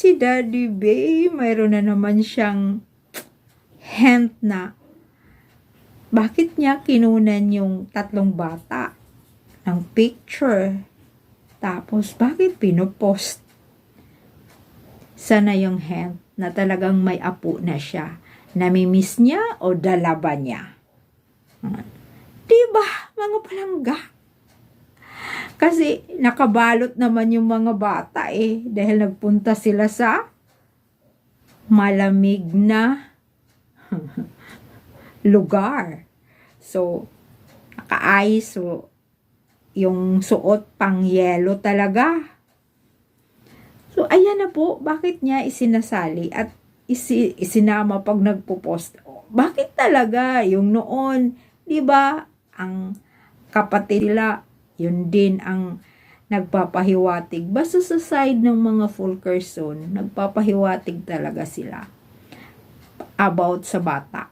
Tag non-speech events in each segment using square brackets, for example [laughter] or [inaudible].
si Daddy Bay, mayroon na naman siyang hint na bakit niya kinunan yung tatlong bata ng picture. Tapos, bakit pinopost? Sana yung hint na talagang may apo na siya. Namimiss niya o dalaban niya? Diba, mga palangga? Kasi nakabalot naman yung mga bata eh dahil nagpunta sila sa malamig na [laughs] lugar. So, naka-ice so yung suot pang yelo talaga. So, ayan na po, bakit niya isinasali at isi, isinama pag nagpo-post? Bakit talaga yung noon, 'di ba? Ang kapatid nila yun din ang nagpapahiwatig. Basta sa side ng mga full person, nagpapahiwatig talaga sila about sa bata.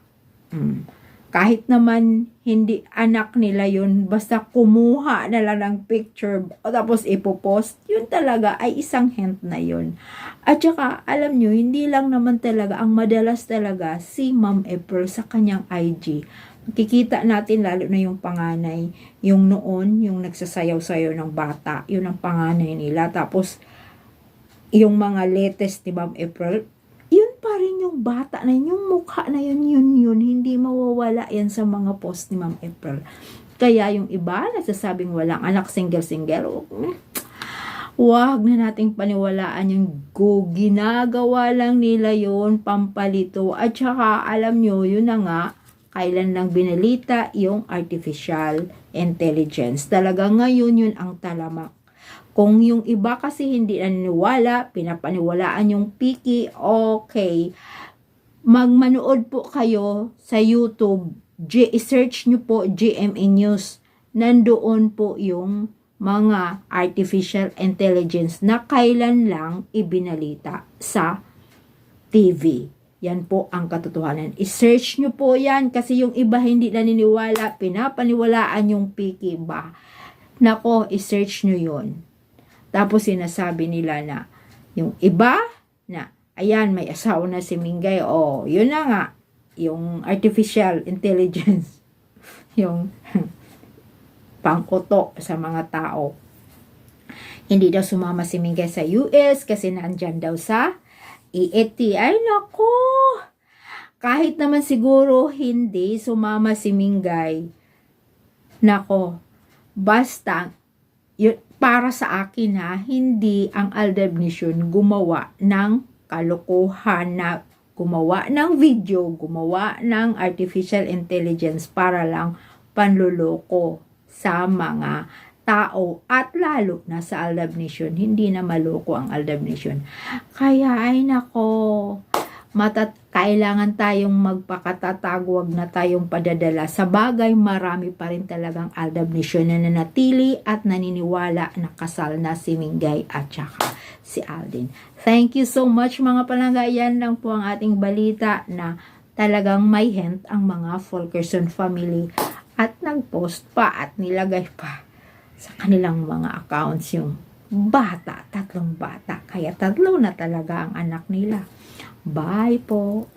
Mm. Kahit naman hindi anak nila yun, basta kumuha na lang ng picture o tapos ipopost, yun talaga ay isang hint na yun. At saka, alam nyo, hindi lang naman talaga, ang madalas talaga si Ma'am April sa kanyang IG Kikita natin lalo na yung panganay, yung noon, yung nagsasayaw-sayaw ng bata, yun ang panganay nila. Tapos, yung mga latest ni Ma'am April, yun pa rin yung bata na yun, yung mukha na yun, yun, yun, hindi mawawala yan sa mga post ni Ma'am April. Kaya yung iba, nagsasabing walang anak, single-single, wag na nating paniwalaan yung go, ginagawa lang nila yon pampalito. At saka, alam nyo, yun na nga, kailan lang binalita yung artificial intelligence. Talaga ngayon yun ang talamak. Kung yung iba kasi hindi naniniwala, pinapaniwalaan yung piki, okay. Magmanood po kayo sa YouTube. Search nyo po GMA News. Nandoon po yung mga artificial intelligence na kailan lang ibinalita sa TV. Yan po ang katotohanan. I-search nyo po yan kasi yung iba hindi naniniwala, pinapaniwalaan yung piki ba. Nako, i-search nyo yon. Tapos sinasabi nila na yung iba na ayan may asawa na si Mingay. Oh, yun na nga yung artificial intelligence [laughs] yung [laughs] pangkoto sa mga tao. Hindi daw sumama si Mingay sa US kasi nandyan daw sa EET. Ay, nako! Kahit naman siguro hindi sumama si Mingay. Nako, basta, yun, para sa akin ha, hindi ang Aldab Nation gumawa ng kalokohan na gumawa ng video, gumawa ng artificial intelligence para lang panluloko sa mga tao at lalo na sa Aldab Nation, hindi na maloko ang Aldab Nation. Kaya ay nako, matat kailangan tayong magpakatatag, wag na tayong padadala. Sa bagay, marami pa rin talagang Aldab Nation na nanatili at naniniwala na kasal na si Mingay at saka si Aldin. Thank you so much mga palangga. Yan lang po ang ating balita na talagang may hint ang mga Fulkerson family at nagpost pa at nilagay pa sa kanilang mga accounts yung bata, tatlong bata. Kaya tatlo na talaga ang anak nila. Bye po.